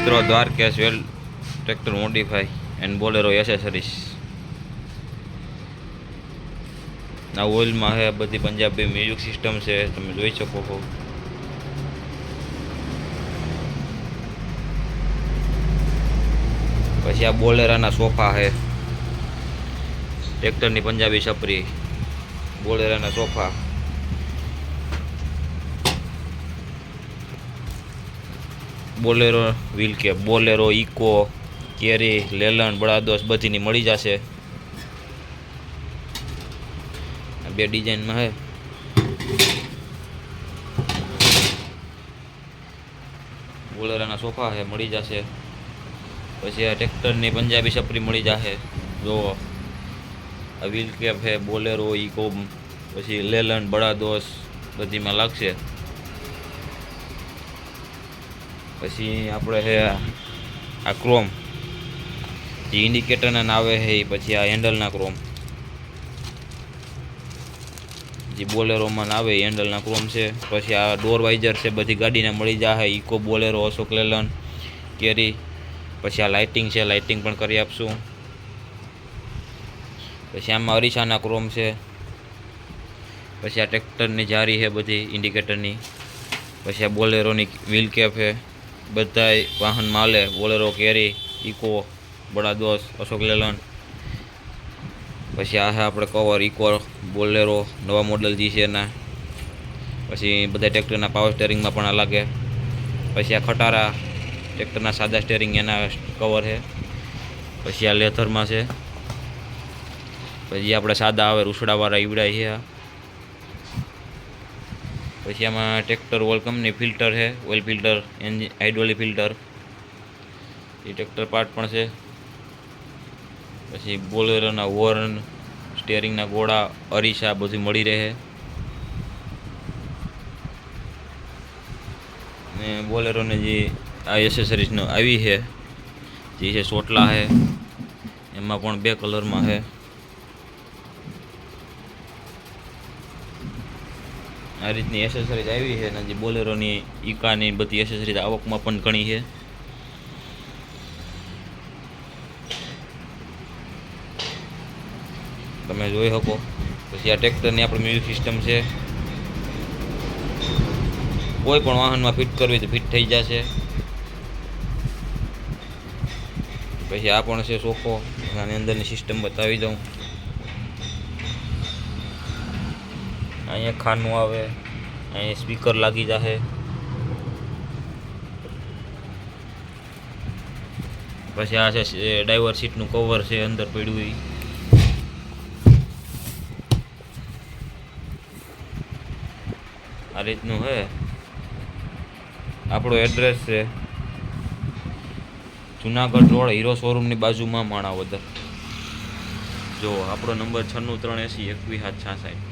મિત્રો દ્વારકેશ વેલ tractor modify and Bolero accessories આ ઓઇલમાં છે બધી પંજાબી મ્યુઝિક સિસ્ટમ છે, તમે જોઈ શકો છો. પછી આ બોલેરાના સોફા છે. ટ્રેક્ટરની પંજાબી છપરી. બોલેરાના સોફા. બોલેરો વ્હીલ કે બોલેરો, ઇકો, કેરી, લેલન બળાદોસ બધીની મળી જશે. બે ડિઝાઇનમાં છે બોલેરાના સોફા છે મળી જશે. પછી આ ટ્રેક્ટરની પંજાબી છપરી મળી જશે. જુઓ. આ વ્હીલ કેપ છે બોલેરો, ઇકો, પછી લેલન બળાદોસ બધીમાં લાગશે. પછી આપણે છે આ ક્રોમ જે ઇન્ડિકેટરના નાવે છે એ પછી આ હેન્ડલના ક્રોમ જે બોલેરોમાં આવે એ હેન્ડલના ક્રોમ છે. પછી આ ડોર વાઇઝર છે, બધી ગાડીને મળી જાય Eeco Bolero Ashok Leyland Carry પછી આ લાઇટિંગ છે લાઇટિંગ પણ કરી આપશું. પછી આમાં અરીસાના ક્રોમ છે. પછી આ ટ્રેક્ટરની જારી છે બધી ઇન્ડિકેટરની પછી આ બોલેરોની વ્હીલ કેપ છે. બધાય વાહન માલે બોલેરો, કેરી, ઇકો, બડા દોસ અશોક લેલન. પછી આ છે આપણે કવર ઇકો, બોલેરો, નવા મોડલ જે છે એના પછી બધા ટ્રેક્ટરના પાવર સ્ટેરિંગમાં પણ લાગે. પછી આ ખટારા, ટ્રેક્ટરના સાદા સ્ટેરિંગ એના કવર છે. પછી આ લેથરમાં છે. પછી આપણે સાદા આવે, રૂસડાવાળા ઈવડાય છે. આ પછી આમાં ટ્રેક્ટર વોલકમની ફિલ્ટર છે oil filter engine hydraulic filter એ ટ્રેક્ટર પાર્ટ પણ છે. પછી બોલેરોના હોર્ન સ્ટેરિંગના ગોળા, અરીસા બધું મળી રહે ને બોલેરોને જે આ એસેસરીઝનો આવી છે, જે છે સોટલા છે, એમાં પણ બે કલરમાં છે. આ રીતની એસેસરીઝ આવી છે અને જે બોલેરોની, ઈકાની બધી એસેસરીઝ આવકમાં પણ ઘણી છે. તમે જોઈ શકો. પછી આ ટ્રેક્ટરની આપણે મ્યુઝિક સિસ્ટમ છે. કોઈ પણ વાહનમાં ફિટ કરવી તો ફિટ થઈ જશે. પછી આ પણ છે સોફો. આની અંદરની સિસ્ટમ બતાવી દઉં. અહીંયા ખાનું આવે, અહીંયા સ્પીકર લાગી જશે પછી આ છે ડ્રાઈવર સીટનું કવર છે, અંદર પડ્યું એ આ રીતનું છે આપણો એડ્રેસ છે. જુનાગઢ રોડ, હીરો શોરૂમની બાજુમાં માણાવદર. જો, આપણો નંબર છન્નું ત્રણ એંસી એકવીસ સાત છાસઠ